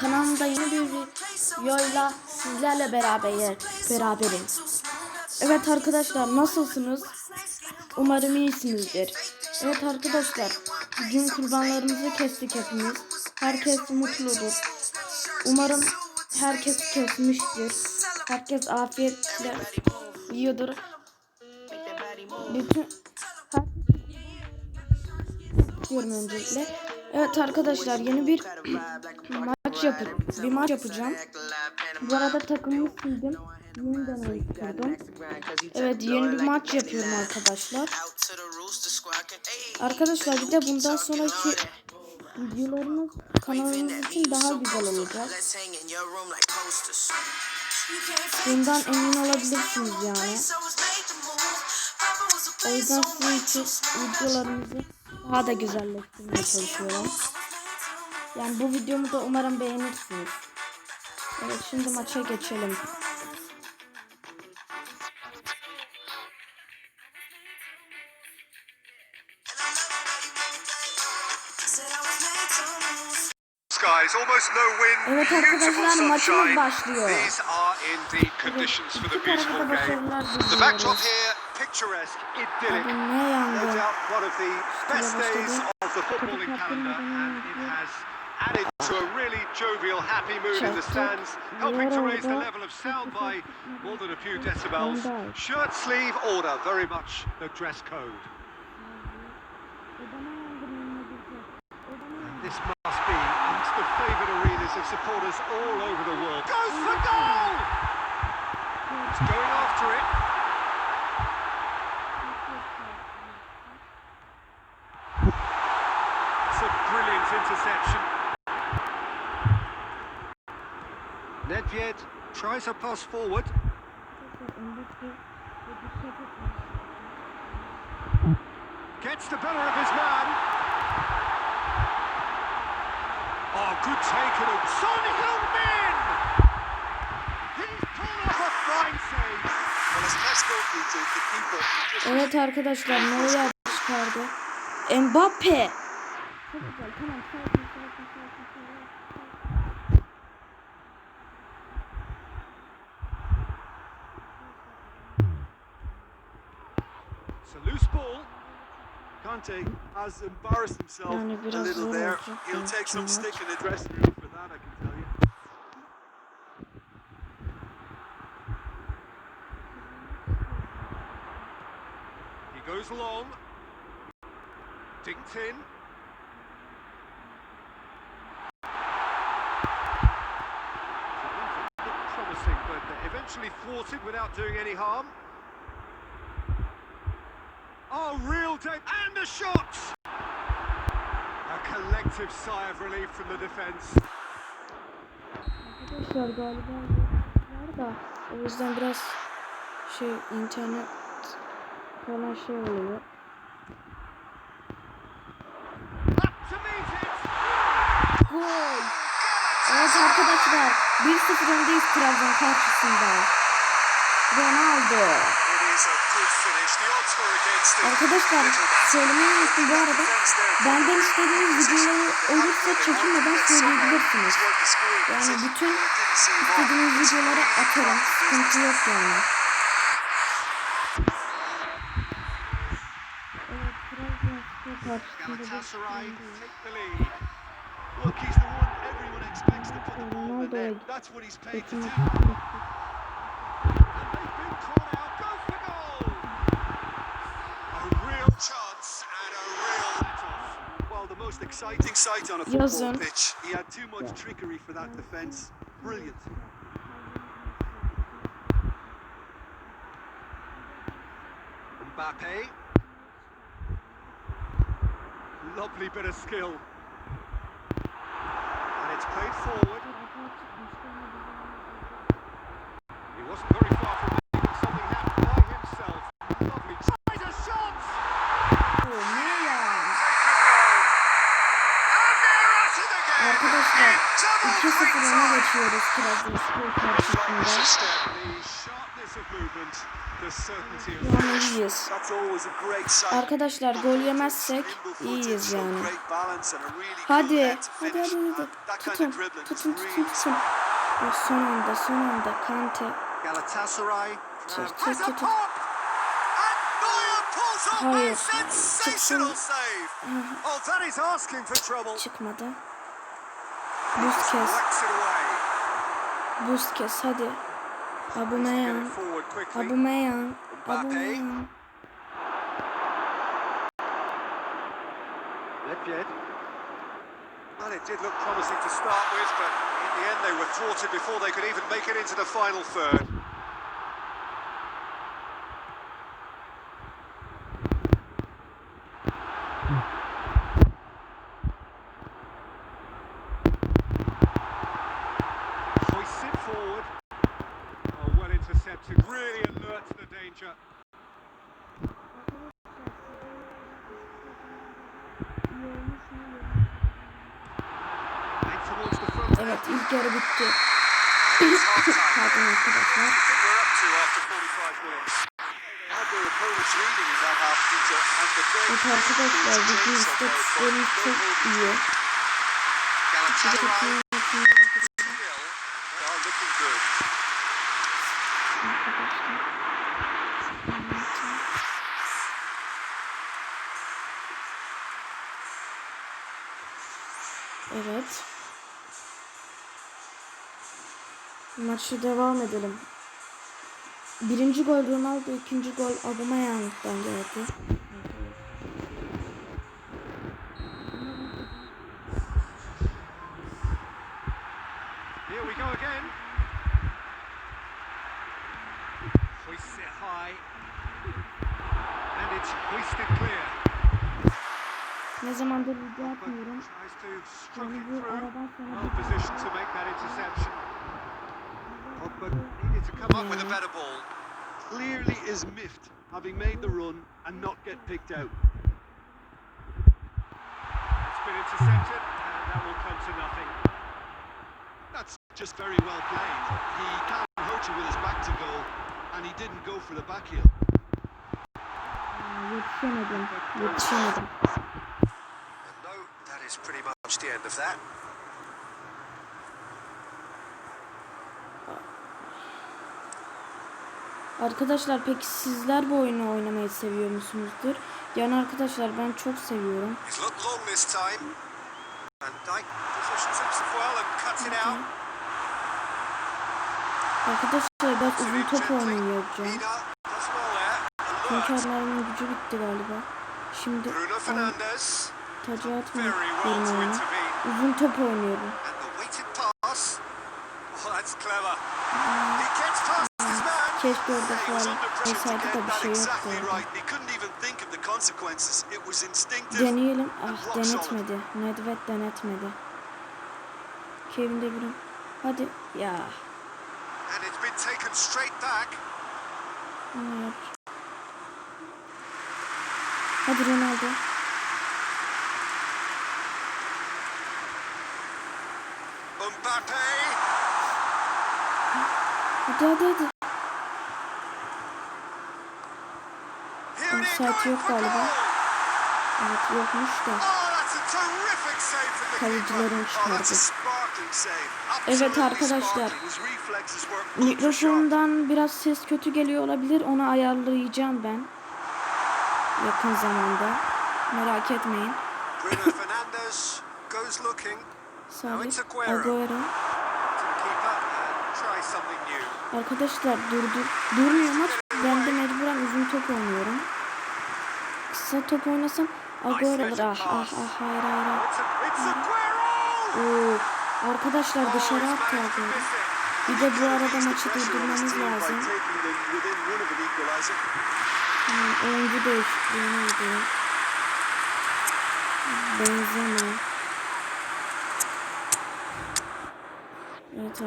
Kanalımda yeni bir videoyla sizlerle beraber beraberim. Evet arkadaşlar nasılsınız? Umarım iyisinizdir. Evet arkadaşlar bugün kurbanlarımızı kestik hepimiz. Herkes mutludur. Umarım herkes kesmiştir. Herkes afiyetle yiyordur. Bütün diyorum öncelikle. Evet arkadaşlar yeni bir maç bir maç yapacağım. Bu arada takımı sildim. Yeniden oluşturdum. Evet yeni bir maç yapıyorum arkadaşlar. Arkadaşlar bir de bundan sonraki videolarımız kanalımız için daha güzel olacak. Bundan emin olabilirsiniz yani. O yüzden sizin için videolarımızı daha da güzelleştirmeye çalışıyorum. Yani bu videomu da umarım beğenirsiniz. Evet şimdi maça geçelim. Evet arkadaşlar maçımız başlıyor. These are indeed conditions for the İki beautiful tarafa da game. başarılar diliyoruz. picturesque, idyllic. No doubt one of the best başladı. days of the footballing Kapı calendar, kapatılmadan and it önce. has added to a really jovial, happy mood in the stands, helping to raise the level of sound by more than a few decibels. Shirt sleeve order, very much the dress code. This must be amongst the favoured arenas of supporters all over the world. Goes for goal! He's going after it. Nedved tries a pass forward. Gets the better of his man. Oh, good take Son Heung-min! He's pulled off a fine save. Evet arkadaşlar Neuer çıkardı. Mbappe. Çok güzel tamam loose ball. Kante has embarrassed himself Yani a little there. He'll take some stick in the dressing room for that, I can tell you. He goes long. Dinked in. Promising, but eventually thwarted without doing any harm. Oh, real danger. And a shot! A collective sigh of relief from the defence. Arkadaşlar galiba var da o yüzden biraz şey internet falan şey oluyor. Gol. Evet arkadaşlar 1-0 öndeyiz Trabzon karşısında. Ronaldo. Arkadaşlar söylemeyi unuttum bu arada. There. Benden istediğiniz videoları olursa çekinmeden söyleyebilirsiniz. Yani bütün istediğiniz videoları atarım. Sıkıntı yok yani. Evet, Galatasaray take the lead. Look, he's the one everyone expects to put the ball in the net. That's what he's paid to do. Exciting sight on a football Yazın. pitch. He had too much trickery for that defence. Brilliant. Mbappe. Lovely bit of skill. And it's played forward. Of Yani iyiyiz. Arkadaşlar gol yemezsek iyiyiz yani. Hadi. Hadi hadi hadi. Tutun. Tutun tutun tutun. O son anda son anda Kante. Tut tut tut. tut. Hayır. Çıksın. Çıkmadı. Busquets. Whacks it away. Busquets hadi. Get Aubameyang. it forward. Aubameyang. Aubameyang. Nedved. Well, it did look promising to start with, but in the end they were thwarted before they could even make it into the final third. İn that half Peter, and the break Evet arkadaşlar bizim istatistiklerimiz çok iyi. Maçı devam edelim. Birinci gol Ronaldo, ikinci gol Aubameyang'dan geldi. Here we go again. Hoists it high. And it's hoisted clear. Ne zamandır video atmıyorum. Yani bu aradan sonra needed to come up with a better ball. Clearly is miffed, having made the run and not get picked out. It's been intercepted, and that will come to nothing. That's just very well played. He can't hurt you with his back to goal, and he didn't go for the back heel. Aa, yetişemedim. Yetişemedim. And no, that is pretty much the end of that. Arkadaşlar peki sizler bu oyunu oynamayı seviyor musunuzdur? Yani arkadaşlar ben çok seviyorum. Arkadaşlar ben uzun top. Çünkü Alert. onların gücü bitti galiba. Şimdi Very atmıyorum oyunu. Uzun top oynuyorum. Keşke orada falan olsaydı da bir şey yoktu. Deneyelim. Ah denetmedi. Nedved denetmedi. Kevin De Bruyne. Hadi. Ya. Yap. Hadi Ronaldo. Mbappe. Hadi hadi hadi. Going yok galiba. Evet yokmuş da. A çıkardı. Evet arkadaşlar. Mikrofondan biraz ses kötü geliyor olabilir. Onu ayarlayacağım ben. Yakın zamanda. Merak etmeyin. Salih. Agüero. Arkadaşlar durdu. Durmuyor maç. Ben de mecburen uzun top oynuyorum. Kısa top oynasam Agüero alır. Ah ah ah hayır hayır. Oo. Arkadaşlar dışarı attı Agüero. Bir de bu arada maçı durdurmamız lazım. Hemen oyuncu değişikliğine gidiyor. Benzeme. Evet,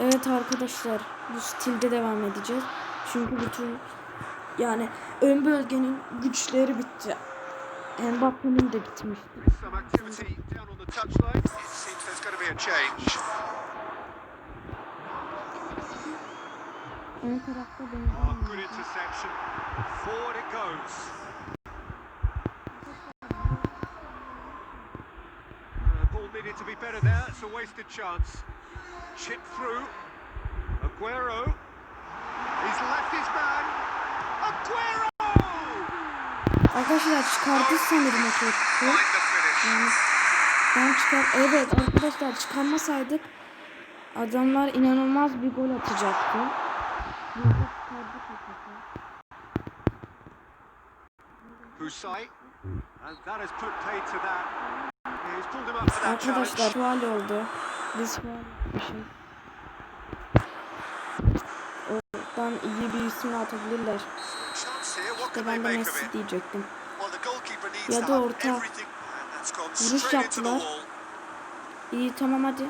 evet arkadaşlar bu stilde devam edeceğiz. Çünkü bütün yani ön bölgenin güçleri bitti. Mbappe'nin de bitmişti. Ön tarafta beni Oh. Uh, needed to be better there. It's a wasted chance. Chip through. Aguero. He's left his man. Arkadaşlar çıkardı sanırım o. Yani ben çıkar evet arkadaşlar çıkarmasaydık adamlar inanılmaz bir gol atacaktı. Husay. Arkadaşlar faal oldu. Biz faal Oradan iyi bir isim atabilirler. İşte ben de Messi diyecektim. Ya da orta. Vuruş yaptılar. İyi tamam hadi.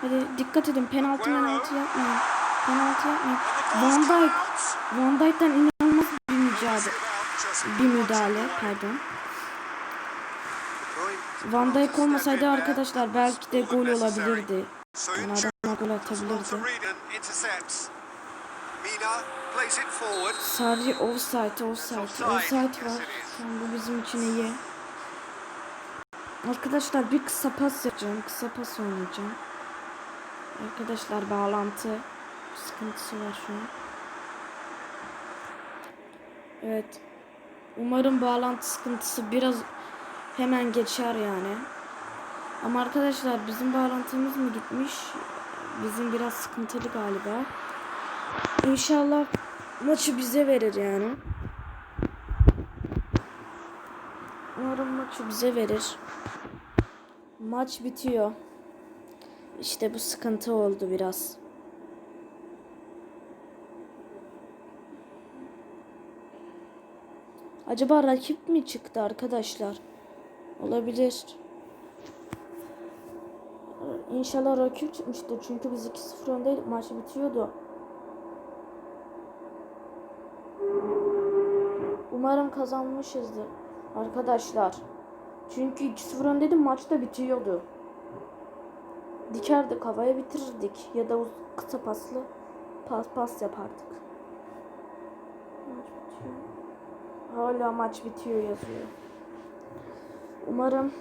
Hadi dikkat edin penaltı penaltı yapmayın. Penaltı yapmayın. Van Dijk. Van Dijk'ten inanılmaz bir mücadele. Bir müdahale pardon. Van Dijk olmasaydı arkadaşlar belki de gol olabilirdi. Yani adamlar gol atabilirdi. Sadece offside, offside, offside var. Tamam bu bizim için iyi. Arkadaşlar bir kısa pas yapacağım. Kısa pas oynayacağım. Arkadaşlar bağlantı sıkıntısı var şu an. Evet. Umarım bağlantı sıkıntısı biraz hemen geçer yani. Ama arkadaşlar bizim bağlantımız mı gitmiş? Bizim biraz sıkıntılı galiba. İnşallah maçı bize verir yani. Umarım maçı bize verir. Maç bitiyor. İşte bu sıkıntı oldu biraz. Acaba rakip mi çıktı arkadaşlar? Olabilir. İnşallah rakip çıkmıştır. Çünkü biz 2-0 öndeydik. Maç bitiyordu. Umarım kazanmışızdır arkadaşlar. Çünkü 2-0 öndeydim maç da bitiyordu. Dikerdik havaya bitirirdik ya da kısa paslı pas pas yapardık. Maç bitiyor. Hala maç bitiyor yazıyor. Umarım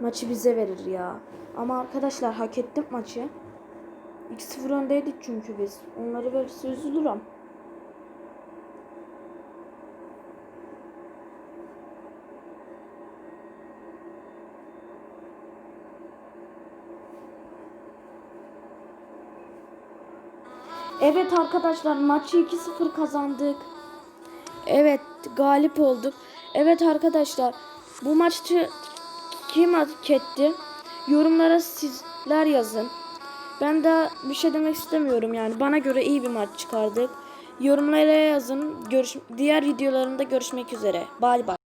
maçı bize verir ya. Ama arkadaşlar hak ettik maçı. 2-0 öndeydik çünkü biz. Onları verirse üzülürüm. Evet arkadaşlar maçı 2-0 kazandık. Evet galip olduk. Evet arkadaşlar bu maçı kim hak etti? Yorumlara sizler yazın. Ben de bir şey demek istemiyorum yani. Bana göre iyi bir maç çıkardık. Yorumlara yazın. Görüş diğer videolarımda görüşmek üzere. Bay bay.